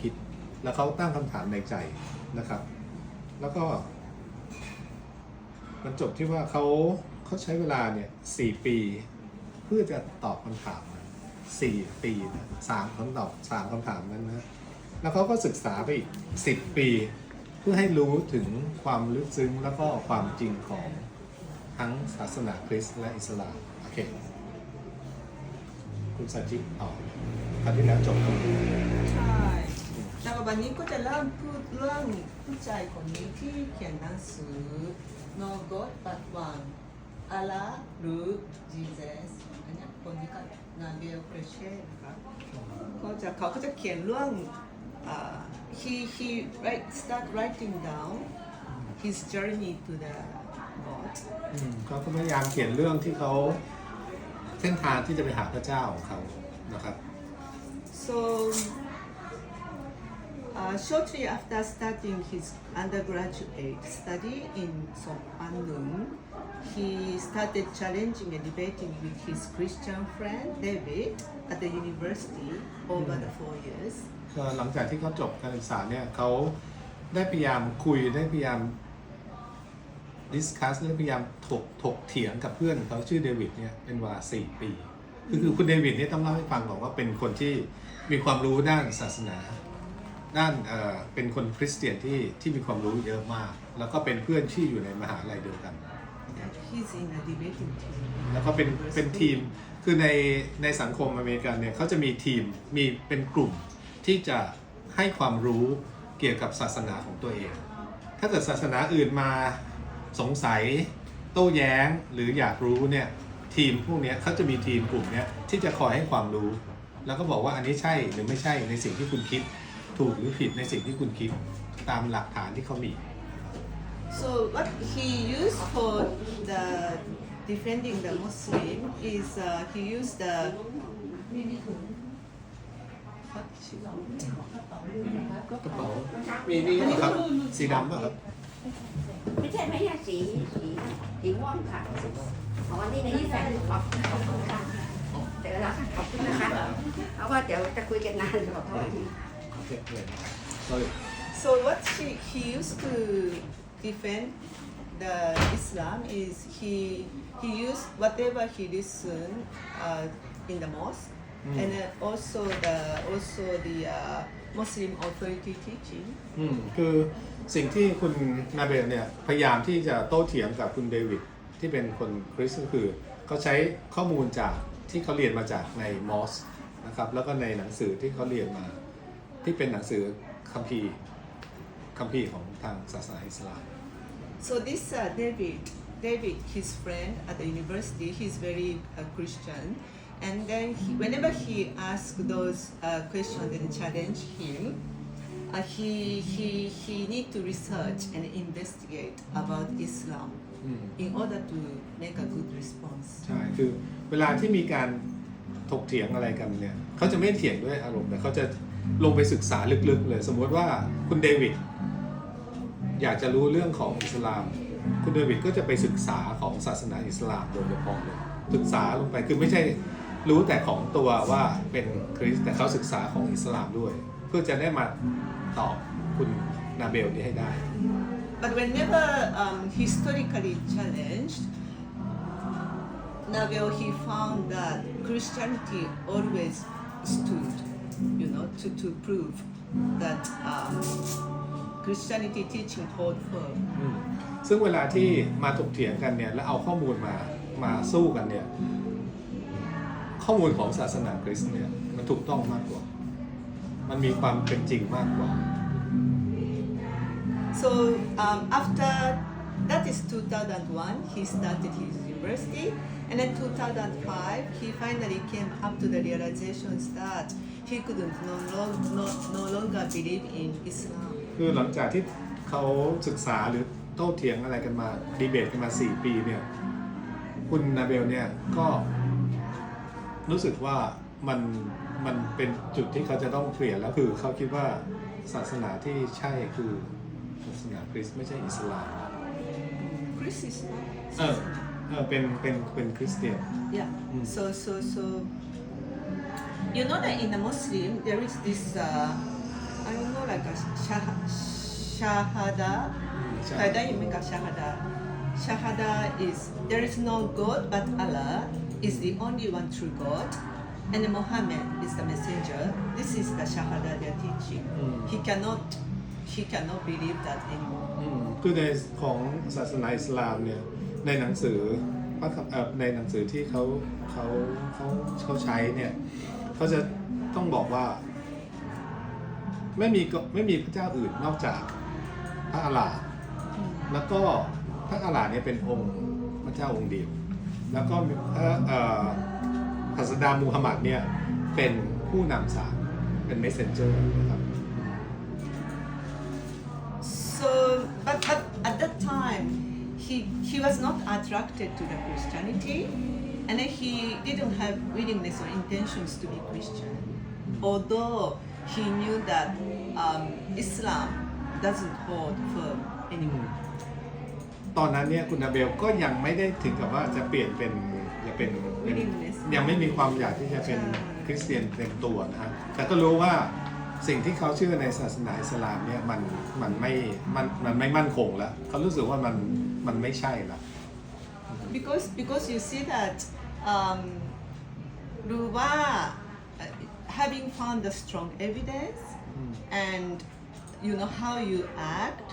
คิด แล้วเขาตั้งคำถามในใจนะครับ แล้วก็ มันจบที่ว่าเขาเขาใช้เวลาเนี่ยสี่ปี เพื่อจะตอบคำถามนะสี่ปีนะสามคำตอบสามคำถามนั้นนะแล้วเขาก็ศึกษาไปอีกสิบปี เพื่อให้รู้ถึงความลึกซึ้งแล้วก็ความจริงของทั้งศาสนาคริสต์และอิสลามโอเค คุณสัจจิตต่อคราวที่แล้วจบตรงนี้ใช่ แต่ว่าวันนี้ก็จะเริ่มพูดเรื่องผู้ชายคนนี้ที่เขียนหนังสือ No God But One อัลลาหรือ Jesus อันเนี้ยคนนี้ก็นาเบลเครเช่นะครับก็จะเขาก็จะเขียนเรื่องอ่า he he write start writing down his journey to the God อืมเขาก็พยายามเขียนเรื่องที่เขาเส้นทางที่จะไปหาพระเจ้าของเขานะครับ So, uh, shortly after starting his undergraduate study in Songkwan-nun, he started challenging and debating with his Christian friend David at the university over the four years. ก็หลังจากที่เขาจบการศึกษาเนี่ยเขาได้พยายามคุยได้พยายามดิสคัสได้พยายามถกถกเถียงกับเพื่อนเขาชื่อเดวิดเนี่ยเป็นเวลาสี่ปีคือคือคุณเดวิดเนี่ยต้องเล่าให้ฟังก่อนว่าเป็นคนที่มีความรู้ด้านศาสนา ด้านเอ่อเป็นคนคริสเตียนที่ที่มีความรู้เยอะมาก แล้วก็เป็นเพื่อนที่อยู่ในมหาลัยเดียวกัน That he's in a debating team. แล้วก็เป็นเป็นทีมคือในในสังคมอเมริกันเนี่ยเขาจะมีทีมมีเป็นกลุ่มที่จะให้ความรู้เกี่ยวกับศาสนาของตัวเอง ถ้าเกิดศาสนาอื่นมาสงสัย โต้แย้งหรืออยากรู้เนี่ยทีมพวกเนี้ยเขาจะมีทีมกลุ่มเนี้ยที่จะคอยให้ความรู้ แล้วก็บอกว่าอันนี้ใช่หรือไม่ใช่ในสิ่งที่คุณคิด ถูกหรือผิดในสิ่งที่คุณคิดตามหลักฐานที่เขามี So what he used for the defending the Muslim is uh, he used the what กระเป๋ามีนี่เหรอครับ สีดำป่ะครับ ไม่ใช่ไม่ใช่สีสีสีม่วงค่ะอ๋อนี่ในนี่แฟนขอบขอบคุณค่ะเดี๋ยวเราขอบคุณนะคะเพราะว่าเดี๋ยวจะคุยกันนานขอโทษทีโอเคเลย sorry So what he, he used to defend the Islam is he he used whatever he listened uh, in the mosque and then also the also the uh, Muslim authority teaching. อืมคือสิ่งที่คุณนาเบลเนี่ยพยายามที่จะโต้เถียงกับคุณเดวิดที่เป็นคนคริสต์ก็คือเขาใช้ข้อมูลจากที่เขาเรียนมาจากในมอสนะครับแล้วก็ในหนังสือที่เขาเรียนมา ที่เป็นหนังสือคัมภีร์คัมภีร์ของทางศาสนาอิสลาม So this uh, David, David, his friend at the university, he's very uh, Christian, and then he, whenever he asks those uh, questions and challenge him, uh, he he he need to research and investigate about Islam อืม in order to make a good response. ใช่คือเวลาที่มีการถกเถียงอะไรกันเนี่ยเขาจะไม่เถียงด้วยอารมณ์แต่เขาจะ ลงไปศึกษาลึกๆ เลย สมมติว่าคุณเดวิดอยากจะรู้เรื่องของอิสลาม คุณเดวิดก็จะไปศึกษาของศาสนาอิสลามโดยเฉพาะเลยศึกษาลงไปคือไม่ใช่รู้แต่ของตัวว่าเป็นคริสต์แต่เขาศึกษาของอิสลามด้วย เพื่อจะได้มาตอบคุณนาเบลนี้ให้ได้ But whenever um, historically challenged, Nabil he found that Christianity always stood, you know, to, to prove that um, Christianity teaching hold firm. อืมซึ่งเวลาที่มาถกเถียงกันเนี่ยแล้วเอาข้อมูลมามาสู้กันเนี่ยข้อมูลของศาสนาคริสต์เนี่ยมันถูกต้องมากกว่า มันมีความเป็นจริงมากกว่า So um, after that is 2001, he started his university, and then 2005 he finally came up to the realization that he couldn't no, long, no, no longer believe in Islam. คือหลังจากที่เขาศึกษาหรือโต้เถียงอะไรกันมาดีเบตกันมา 4 ปีเนี่ย คุณนาเบลเนี่ยก็รู้สึกว่ามันมันเป็นจุดที่เขาจะต้องเปลี่ยนแล้วคือเขาคิดว่าศาสนาที่ใช่คือศาสนาคริสต์ไม่ใช่อิสลาม Chris is not. เออ เออเป็นเป็นเป็นคริสเตียน Yeah. Mm. So so so. You know that in a Muslim there is this uh, กับชาชาฮาดา ใช่ เคยได้ยินไหมกับชาฮาดาชาฮาดา is there is no God but Allah is the only one true God and Muhammad is the messenger this is the shahada they are teaching he cannot he cannot believe that anymore อืมคือในของศาสนาอิสลามเนี่ย ในหนังสือพระในหนังสือที่เขาเขาเขาเขาใช้เนี่ยเขาจะต้องบอกว่า ไม่มีก็ไม่มีพระเจ้าอื่นนอกจากพระอัลาห์แล้วก็พระอัลาห์เนี่ยเป็นองค์พระเจ้าองค์เดียวแล้วก็พระเอ่อศาสดามูฮัมหมัดเนี่ยเป็นผู้นำสารเป็น messenger นะครับ he, he was not attracted to the Christianity, and then he didn't have willingness or intentions to be Christian. Although he knew that um, Islam doesn't hold firm anymore. ตอนนั้นเนี่ยคุณนาเบลก็ยังไม่ได้ถึงกับว่าจะเปลี่ยนเป็นจะเป็นเป็น Willingness ยังไม่มีความอยากที่จะเป็นใช่ คริสเตียนเต็มตัวนะฮะแต่ก็รู้ว่าสิ่งที่เขาเชื่อในศาสนาอิสลามเนี่ยมันมันไม่มันมันไม่มั่นคงแล้วเขารู้สึกว่ามัน มันไม่ใช่ละ because because you see that um, Ruwa uh, having found the strong evidence and you know how you act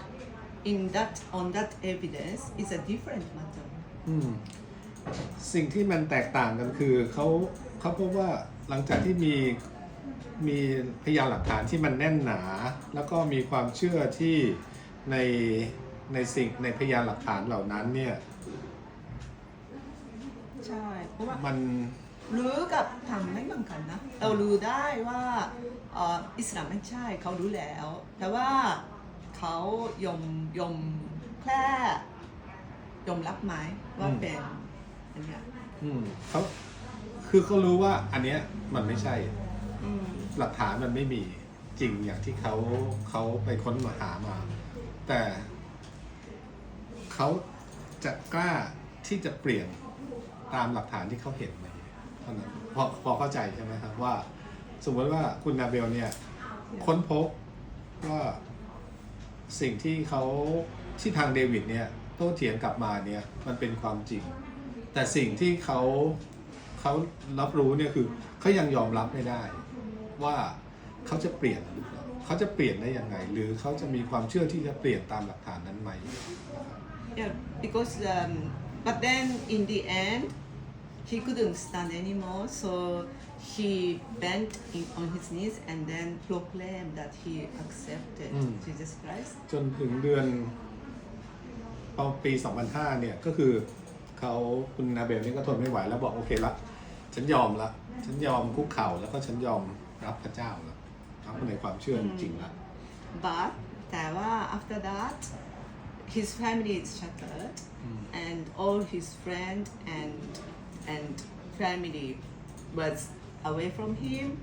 in that on that evidence is a different matter อืมสิ่งที่มันแตกต่างกันคือเขาเขาพบว่าหลังจากที่มีมีพยานหลักฐานที่มันแน่นหนา แล้วก็มีความเชื่อที่ใน ในสิ่งในพยานหลักฐานเหล่านั้นเนี่ยใช่เพราะว่ามันรู้กับทำไม่เหมือนกันนะ เรารู้ได้ว่าเอ่ออิสลามไม่ใช่เขารู้แล้ว แต่ว่าเขายอมยอมแค่ยอมรับไหมว่าเป็นอันเนี้ยอืมเขาคือเขารู้ว่าอันเนี้ยมันไม่ใช่อืมหลักฐานมันไม่มีจริงอย่างที่เขาเขาไปค้นมาหามา แต่ เขาจะกล้าที่จะเปลี่ยนตามหลักฐานที่เขาเห็นไหมเท่านั้นพอพอเข้าใจใช่ไหมครับว่า สมมติว่าคุณนาเบลเนี่ยค้นพบว่าสิ่งที่เขาที่ทางเดวิดเนี่ยโต้เถียงกลับมาเนี่ยมันเป็นความจริง แต่สิ่งที่เขาเขารับรู้เนี่ยคือเขายังยอมรับไม่ได้ ว่าเขาจะเปลี่ยนหรือเปล่าเขาจะเปลี่ยนได้ยังไง หรือเขาจะมีความเชื่อที่จะเปลี่ยนตามหลักฐานนั้นไหมนะครับ Yeah, because um, but then in the end he couldn't stand anymore, so he bent in, on his knees and then proclaimed that he accepted Mm. Jesus Christ. จนถึงเดือนพอปี 2005 เนี่ย ก็คือเขาคุณนาเบลนี่ก็ทนไม่ไหวแล้วบอกโอเคละ ฉันยอมละ ฉันยอมคุกเข่าแล้วก็ฉันยอมรับพระเจ้าละรับในความเชื่อจริงๆละ But แต่ว่า after that his family is shattered and all his friend and and family was away from him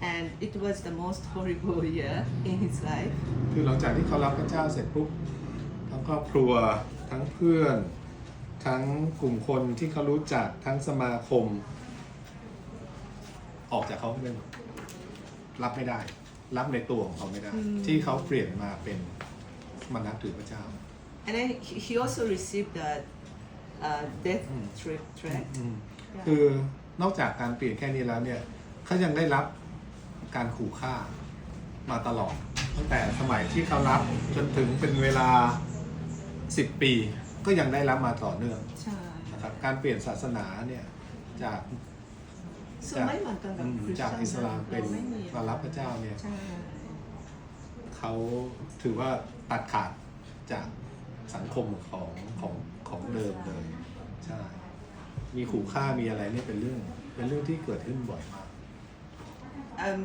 and it was the most horrible year in his life. คือหลังจากที่เขารับพระเจ้าเสร็จปุ๊บทั้งครอบครัวทั้งเพื่อน ทั้งกลุ่มคนที่เขารู้จักทั้งสมาคม ออกจากเขาไม่หมดรับไม่ได้ รับในตัวของเขาไม่ได้ ที่เขาเปลี่ยนมาเป็นมานับถือพระเจ้า And then he, he also received the uh, death Mm. threat. threat. อืมคือนอกจากการเปลี่ยนแค่นี้แล้วเนี่ยเขายังได้รับการขู่ฆ่ามาตลอด ตั้งแต่สมัยที่เขารับจนถึงเป็นเวลา 10 ปี ก็ยังได้รับมาต่อเนื่องใช่ นะครับการเปลี่ยนศาสนาเนี่ยจากซึ่งจากไม่เหมือนกันกับอืมคริสจากเตียนอิสลามเป็นรไม่มีมารับพระเจ้าเนี่ย ใช่ เขาถือว่าตัดขาดจาก สังคมของของของเดิมเลยใช่มีขู่ฆ่ามีอะไรเนี่ยเป็นเรื่องเป็นเรื่องที่เกิดขึ้นบ่อยมาก um,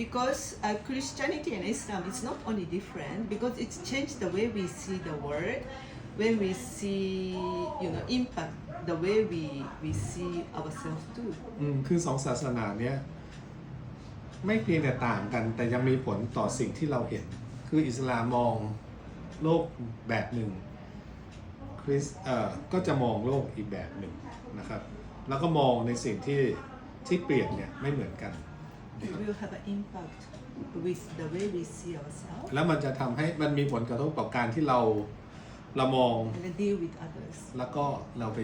because uh, Christianity and Islam is not only different because it's changed the way we see the world when we see you know impact the way we we see ourselves too อืมคือสองศาสนาเนี้ยไม่เพียงแต่ต่างกันแต่ยังมีผลต่อสิ่งที่เราเห็น คืออิสลามมอง โลกแบบหนึ่งคริสเอ่อก็จะมองโลกอีกแบบหนึ่งนะครับ แล้วก็มองในสิ่งที่ที่เปลี่ยนเนี่ยไม่เหมือนกัน it will have an impact with the way we see ourselves แล้วมันจะทำให้มันมีผลกระทบต่อการที่เราเรามอง and deal with others. แล้วก็เราไป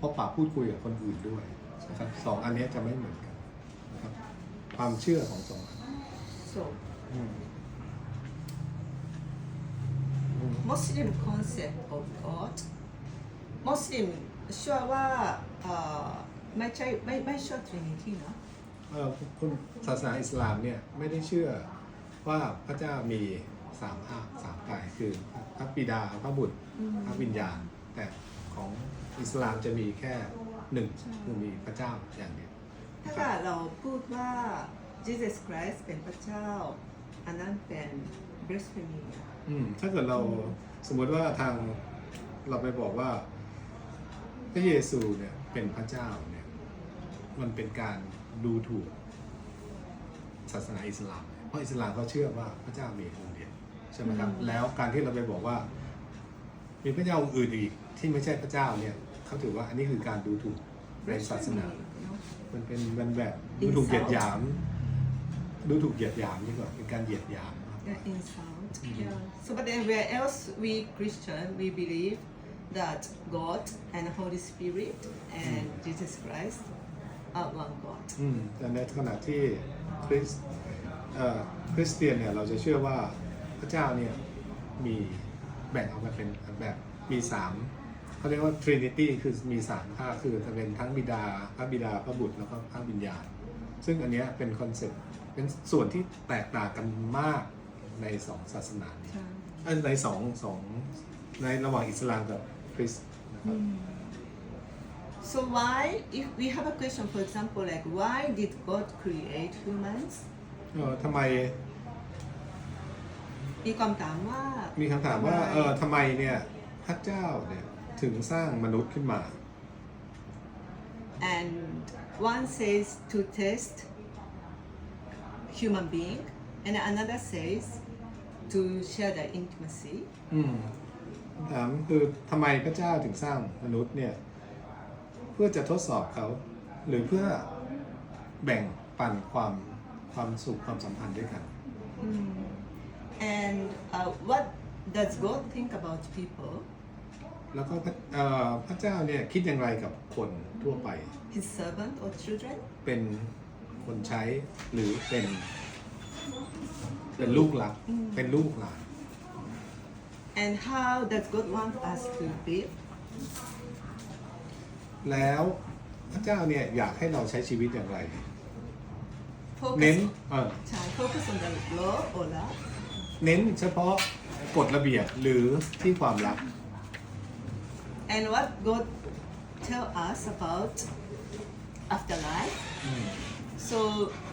พบปะพูดคุยกับคนอื่นด้วยนะครับสองอันเนี้ยจะไม่เหมือนกันนะครับความเชื่อของสองอัน So อืม Muslim concept of God Muslim เชื่อว่าเอ่อไม่ใช่ไม่ไม่เชื่อ Trinity นะเอ่อคุณศาสนาอิสลามเนี่ยไม่ได้เชื่อว่าพระเจ้ามีสามภาคสามกายคือพระบิดาพระบุตรพระวิญญาณ แต่ของอิสลามจะมีแค่หนึ่งคือมีพระเจ้าอย่างเดียวถ้าเราพูดว่า Jesus Christ เป็นพระเจ้า อันนั้นเป็น blasphemy อืมถ้าเกิดเราสมมติว่าทางเราไปบอกว่า พระเยซูเนี่ยเป็นพระเจ้าเนี่ย มันเป็นการดูถูกศาสนาอิสลาม เพราะอิสลามเขาเชื่อว่าพระเจ้ามีองค์เดียวใช่ไหมครับอืมแล้วการที่เราไปบอกว่า มีพระเจ้าองค์อื่นอีกที่ไม่ใช่พระเจ้าเนี่ยเขาถือว่าอันนี้คือการดูถูกในศาสนา you know มันเป็นมันแบบดูถูกเหยียดหยาม ดูถูกเหยียดหยามดีกว่าเป็นการเหยียดหยาม Yeah, insult. Yeah. So, but then where else we Christian we believe that God and Holy Spirit and Jesus Christ are one God. อืมแต่ในขณะที่คริสเอ่อคริสเตียนเนี่ยเราจะเชื่อว่าพระเจ้าเนี่ยมีแบ่งออกมาเป็นแบบมีสามเขาเรียกว่า Trinity คือมีสามภาคคือจะเป็นทั้งบิดาพระบิดาพระบุตรแล้วก็พระวิญญาณ ซึ่งอันเนี้ยเป็นคอนเซ็ปต์เป็นส่วนที่แตกต่างกันมาก ในสองศาสนานี้เอ้ยในสองสองในระหว่างอิสลามกับคริสต์นะครับ So why, if we have a question, for example, like why did God create humans? เออทำไม มีความถามว่า มีคำถามว่าทำไเออทำไมเนี่ยพระเจ้าเนี่ยถึงสร้างมนุษย์ขึ้นมา and one says to test human being, and another says to share the intimacy. อืมคำถามคือทำไมพระเจ้าถึงสร้างมนุษย์เนี่ย เพื่อจะทดสอบเขา หรือเพื่อแบ่งปันความความสุขความสัมพันธ์ด้วยกัน And uh, what does God think about people? แล้วก็พระเอ่อพระเจ้าเนี่ยคิดอย่างไรกับคนทั่วไป His servant or children? เป็นคนใช้หรือเป็น เป็นลูกหลักเป็นลูกหลาน And how does God want us to live? แล้วพระเจ้าเนี่ยอยากให้เราใช้ชีวิตอย่างไร Focus, เน้นเออ focus on the law or love? เน้นเฉพาะกฎระเบียบหรือที่ความรัก And what God tell us about afterlife? So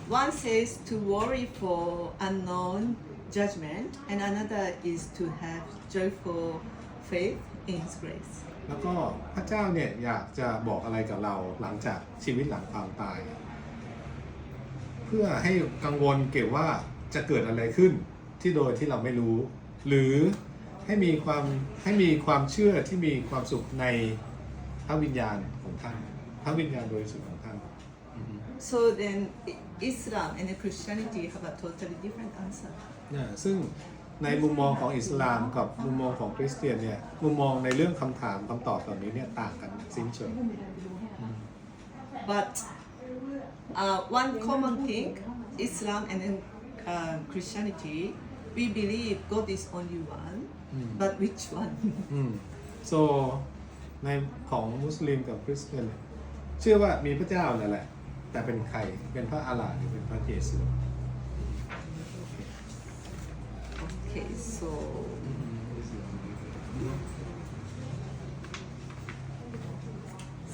one says to worry for unknown judgment, and another is to have joyful faith in His grace. แล้วก็พระเจ้าเนี่ยอยากจะบอกอะไรกับเราหลังจากชีวิตหลังความตาย เพื่อให้กังวลเกี่ยวว่าจะเกิดอะไรขึ้นที่โดยที่เราไม่รู้ หรือให้มีความให้มีความเชื่อที่มีความสุขในพระวิญญาณของท่านพระวิญญาณโดยสุดของท่าน So then I- Islam and Christianity have a totally different answer. นะซึ่งในมุมมองของอิสลามกับมุมมองของคริสเตียนเนี่ยมุมมองในเรื่องคำถามคำตอบเหล่านี้เนี่ยต่างกันสิ้นเชิง But uh, one common thing, Islam and uh, Christianity, we believe God is only one, but which one? อืม so ในของมุสลิมกับคริสเตียนเนี่ยเชื่อว่ามีพระเจ้านั่นแหละ แต่เป็นใครเป็นพระอาลาหรือเป็นพระเยซู okay, so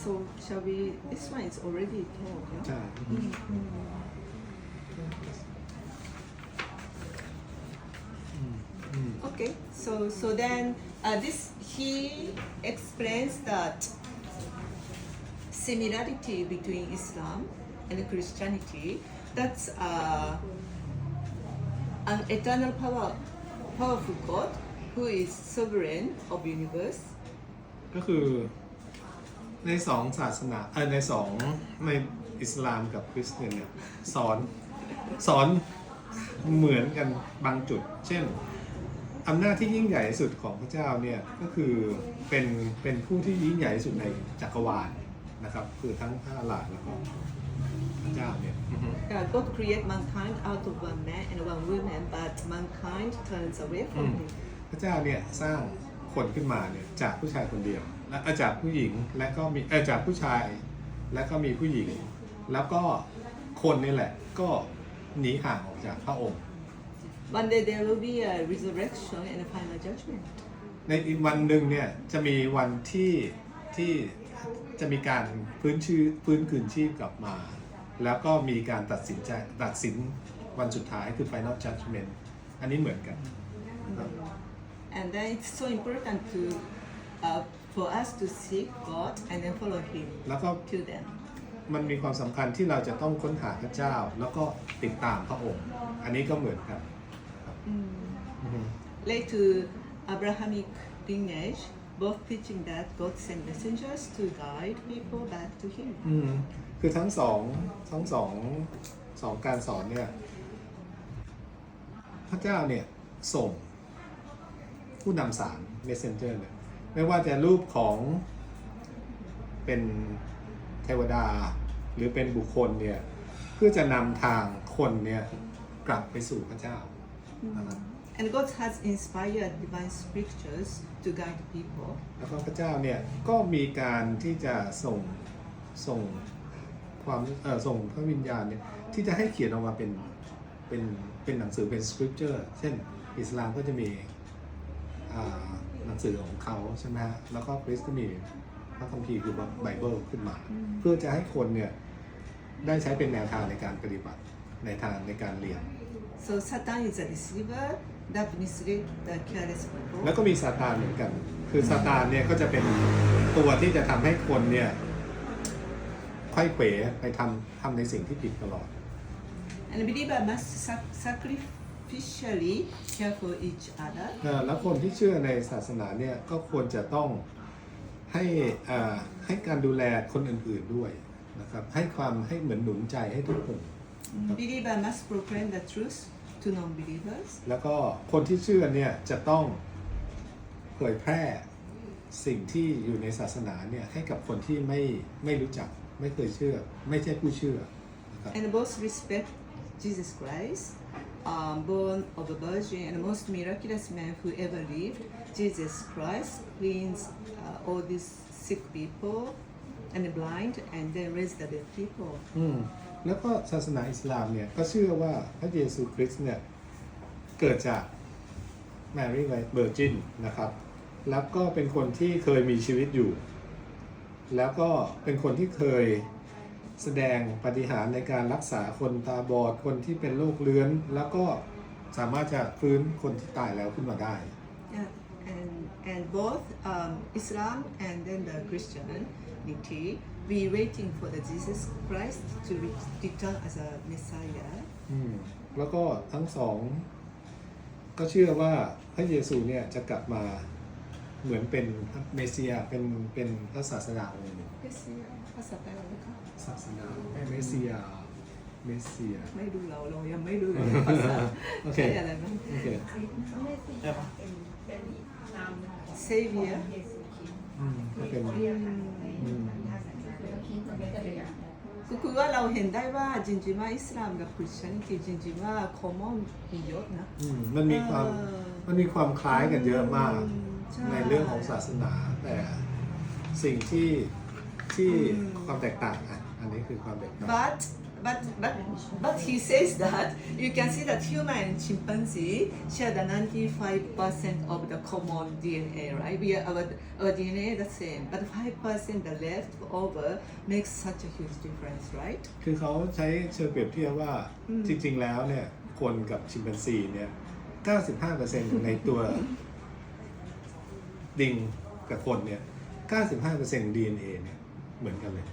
so shall we? This one is already told. Yeah? ใช่อืมอืม Okay, so so then uh, this he explains that similarity between Islam and Christianity. That's uh, an eternal power, powerful God who is sovereign of universe. ก็คือในสองศาสนาเออในสองในอิสลามกับคริสเตียนเนี่ยสอนสอนเหมือนกันบางจุด เช่นอำนาจที่ยิ่งใหญ่สุดของพระเจ้าเนี่ยก็คือเป็นเป็นผู้ที่ยิ่งใหญ่สุดในจักรวาลนะครับ คือทั้งพระอรหันต์แล้วก็ เจ้าเนี่ยอือฮึ Uh, God create mankind out of one man and one woman, but mankind turns away from Mm. him. พระเจ้าเนี่ยสร้างคนขึ้นมาเนี่ยจากผู้ชายคนเดียว และเอ่อจากผู้หญิงและก็มีเออจากผู้ชายและก็มีผู้หญิง แล้วก็คนนี่แหละก็หนีห่างออกจากพระองค์ One day there will be a resurrection and a final judgment. ในอีกวันหนึ่งเนี่ยจะมีวันที่ที่จะมีการฟื้นชื่อฟื้นคืนชีพกลับมา แล้วก็มีการตัดสินใจตัดสินวันสุดท้ายคือ final judgment อันนี้เหมือนกันนะครับ And then it's so important to uh, for us to seek God and then follow Him แล้วก็ till then. มันมีความสำคัญที่เราจะต้องค้นหาพระเจ้า แล้วก็ติดตามพระองค์ อันนี้ก็เหมือนกันอือฮึ Late to Abrahamic lineage, both teaching that God sent messengers to guide people back to Him. อืมคือทั้งสองทั้งสองสองการสอนเนี่ย พระเจ้าเนี่ยส่งผู้นำสาร messenger เนี่ยไม่ว่าจะรูปของเป็นเทวดาหรือเป็นบุคคลเนี่ยเพื่อจะนำทางคนเนี่ยกลับไปสู่พระเจ้านะครับ And God has inspired divine scriptures to guide people. แล้วก็พระเจ้าเนี่ยก็มีการที่จะส่งส่ง ความเออส่งพระวิญญาณเนี่ยที่จะให้เขียนออกมาเป็นเป็นเป็นหนังสือเป็นสคริปเจอร์เช่นอิสลามก็จะมีอ่าหนังสือของเขาใช่ไหมฮะแล้วก็คริสต์ก็มีพระคัมภีร์คือไบเบิลขึ้นมา เพื่อจะให้คนเนี่ยได้ใช้เป็นแนวทางในการปฏิบัติในทางในการเรียน So Satan is a deceiver that mislead the careless people. แล้วก็มีซาตานเหมือนกัน คือซาตานเนี่ยก็จะเป็นตัวที่จะทำให้คนเนี่ย ค่อยเขวไปทำทำในสิ่งที่ผิดตลอด And the believer must sac- sacrificially care for each other เอ่อแล้วคนที่เชื่อในศาสนาเนี่ยก็ควรจะต้องให้อ่าให้การดูแลคนอื่นๆด้วยนะครับให้ความให้เหมือนหนุนใจให้ทุกคน Believer must proclaim the truth to non-believers. แล้วก็คนที่เชื่อเนี่ยจะต้องเผยแพร่สิ่งที่อยู่ในศาสนาเนี่ยให้กับคนที่ไม่ไม่รู้จัก ไม่เคยเชื่อ ไม่ใช่ผู้เชื่อนะครับ And both respect Jesus Christ, um, born of a virgin and most miraculous man who ever lived. Jesus Christ cleansed uh, all these sick people and the blind and then raised the dead people. อืมแล้วก็ศาสนาอิสลามเนี่ยก็เชื่อว่าพระเยซูคริสต์เนี่ยเกิดจากแมรี่ไวเบอร์จินนะครับ แล้วก็เป็นคนที่เคยมีชีวิตอยู่ แล้วก็เป็นคนที่เคยแสดงปาฏิหารย์ในการรักษาคนตาบอดคนที่เป็นโรคเลื้อน แล้วก็สามารถจะฟื้นคนที่ตายแล้วขึ้นมาได้ Yeah, and and both um, Islam and then the Christianity, we waiting for the Jesus Christ to re- return as a Messiah. อืมแล้วก็ทั้งสอง ก็เชื่อว่าพระเยซูเนี่ยจะกลับมา เหมือนเป็นเมสเซียเป็นเป็นพระศาสดาองค์หนึ่ง Messiah ภาษาแปลว่าอะไรคะศาสนาเมสเซียเมสเซีย ไม่ดูเราเรายังไม่ดูเลยภาษาโอเค ใช่อะไรนะ โอเค Savior อืมก็เป็นอืมก็คือว่าเราเห็นได้ว่าจริงๆว่าอิสลามกับคริสเตียนิตี้จริงๆว่าคอมมอนมีเยอะนะ อืมมันมีความเออ มันมีความคล้ายกันเยอะมาก อืม ใช่ในเรื่องของศาสนา แต่สิ่งที่ที่อืม ความแตกต่างอะอันนี้คือความแตกต่าง But but but but he says that you can see that human and chimpanzee share the 95% of the common DNA, right? We are our, our DNA the same, but 5% the left over makes such a huge difference, right? คือเขาใช้เชิงเปรียบเทียบว่าอืม จริง ๆ แล้วเนี่ยคนกับชิมแปนซีเนี่ย 95%ในตัว ดิงกับคนเนี่ย95% DNA เนี่ยเหมือนกันเลย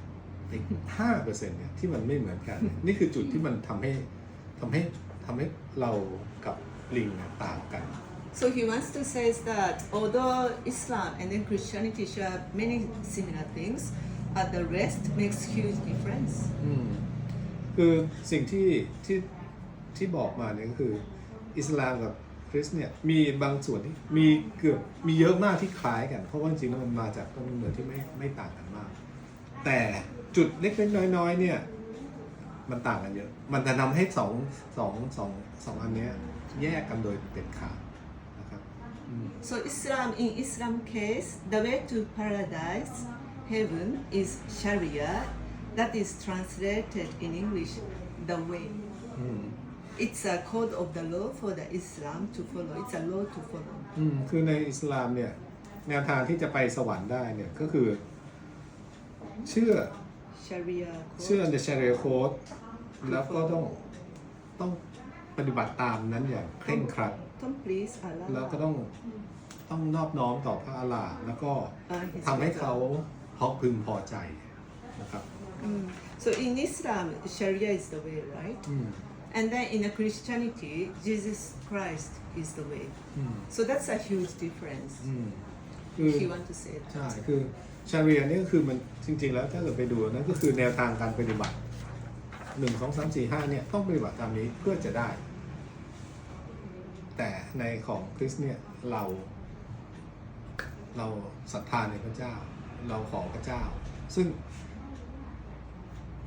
อีก5%เนี่ยที่มันไม่เหมือนกันเนี่ยนี่คือจุดที่มันทำให้ทำให้ทำให้เรากับลิงเนี่ยต่างกัน So he wants to say that although Islam and then Christianity share many similar things, but the rest makes huge difference. อืมคือสิ่งที่ที่ที่บอกมาเนี่ยก็คืออิสลามกับ คริสต์เนี่ยมีบางส่วนที่มีเกือบมีเยอะมากที่คล้ายกัน เพราะว่าจริงๆแล้วมันมาจากต้นกำเนิดที่ไม่ไม่ต่างกันมาก แต่จุดเล็กๆน้อยๆเนี่ยมันต่างกันเยอะ มันจะนำให้สองสองสองสองอันเนี้ยแยกกันโดยเด็ดขาดนะครับอืม So Islam in Islam case, the way to paradise, heaven is Sharia. That is translated in English, the way. อืม It's a code of the law for the Islam to follow. It's a law to follow. อืมคือในอิสลามเนี่ยแนวทางที่จะไปสวรรค์ได้เนี่ยก็คือ เชื่อ Sharia code. เชื่อในชารีโคดแล้วก็ต้องต้องปฏิบัติตามนั้นอย่างเคร่งครัด Don't please Allah. แล้วก็ต้องต้องนอบน้อมต่อพระอาลาห์แล้วก็ Uh, his ทำให้ method. เขาพอพึงพอใจนะครับ Mm. So in Islam, Sharia is the way, right? อืม And then in a Christianity, Jesus Christ is the way. อืม So that's a huge difference. อืมคือ If you want to say that. ใช่คือชาเรียนี่ก็คือมันจริง ๆ แล้วถ้าเกิดไปดูนั่นก็คือแนวทางการปฏิบัติหนึ่งสองสามสี่ห้าเนี่ยต้องปฏิบัติตามนี้เพื่อจะได้ แต่ในของคริสเนี่ยเรา เราศรัทธาในพระเจ้า เราขอพระเจ้า ซึ่ง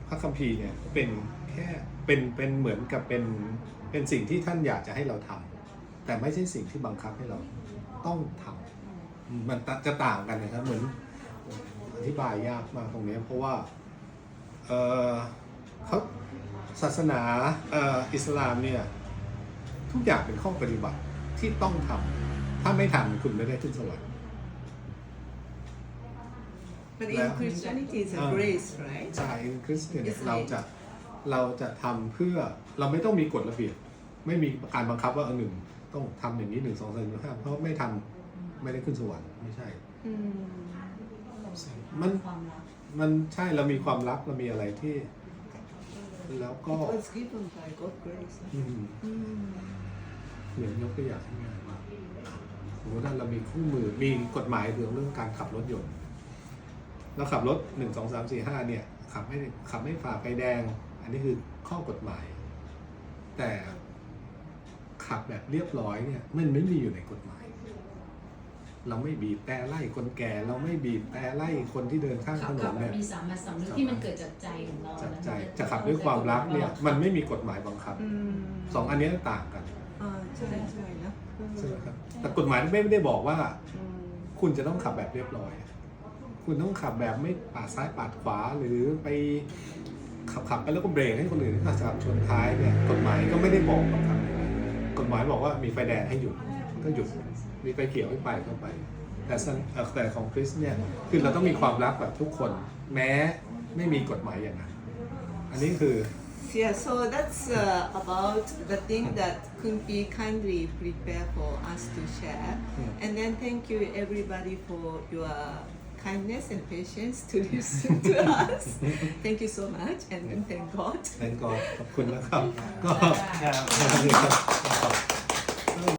พระคัมภีร์เนี่ยเป็น แค่เป็นเป็นเหมือนกับเป็นเป็นสิ่งที่ท่านอยากจะให้เราทำแต่ไม่ใช่สิ่งที่บังคับให้เราต้องทำมันจะต่างกันนะครับเหมือนอธิบายยากมากตรงนี้เพราะว่าเอ่อเขาศาสนาเอ่ออิสลามเนี่ยทุกอย่างเป็นข้อปฏิบัติที่ต้องทำถ้าไม่ทำคุณไม่ได้ขึ้นสวรรค์ But in Yeah. Christianity, it's a Uh, grace, right? ใช่คริสเตียน It's เราจะ เราจะทำเพื่อเราไม่ต้องมีกฎระเบียบ ไม่มีการบังคับว่าเออหนึ่งต้องทำอย่างนี้หนึ่งสองสามสี่ห้าเพราะไม่ทำไม่ได้ขึ้นสวรรค์ไม่ใช่ Mm. มันความรักมันใช่เรามีความรักเรามีอะไรที่ แล้วก็ It was given by God's grace. อืม Mm. เหมือนยกตัวอย่างง่ายๆว่าสมมติว่าเรามีคู่มือมีกฎหมายเรื่องเรื่องการขับรถยนต์เราขับรถหนึ่งสองสามสี่ห้าเนี่ย ขับไม่ขับไม่ฝ่าไฟแดง อันนี้คือข้อกฎหมาย แต่ขับแบบเรียบร้อยเนี่ยมันไม่มีอยู่ในกฎหมาย เราไม่บีบแต่ไล่คนแก่ เราไม่บีบแต่ไล่คนที่เดินข้างขัถบนขันบเนี่ยมีสามัญสำนึกที่มันเกิดจากใจของเราจากนะใจมันจะขับด้วยความรักเนี่ย มันไม่มีกฎหมายบังคับ Mm. สองอันเนี้ยต่างกัน Ah, ใช่ใช่นะใช่ไหมครับแต่กฎหมายไม่ได้บอกว่าอืมคุณจะต้องขับแบบเรียบร้อย คุณต้องขับแบบไม่ปาดซ้ายปาดขวาหรือไป ขับขับไปแล้วก็เบรกให้คนอื่นที่ขับชนท้ายเนี่ยกฎหมายก็ไม่ได้บอกบังคับกฎหมายบอกว่ามีไฟแดงให้หยุดก็หยุดมีไฟเขียวให้ไปก็ไป แต่สันเอ่อแต่ของคริสเนี่ยคือเราต้องมีความรักแบบทุกคนแม้ไม่มีกฎหมายอย่างนั้นอันนี้คือ Yeah, so that's uh, about the thing that Kunpi kindly prepared for us to share. Yeah. And then thank you everybody for your kindness and patience to listen to us. thank you so much and thank God. แตงกอขอบคุณนะครับ ก็ ครับ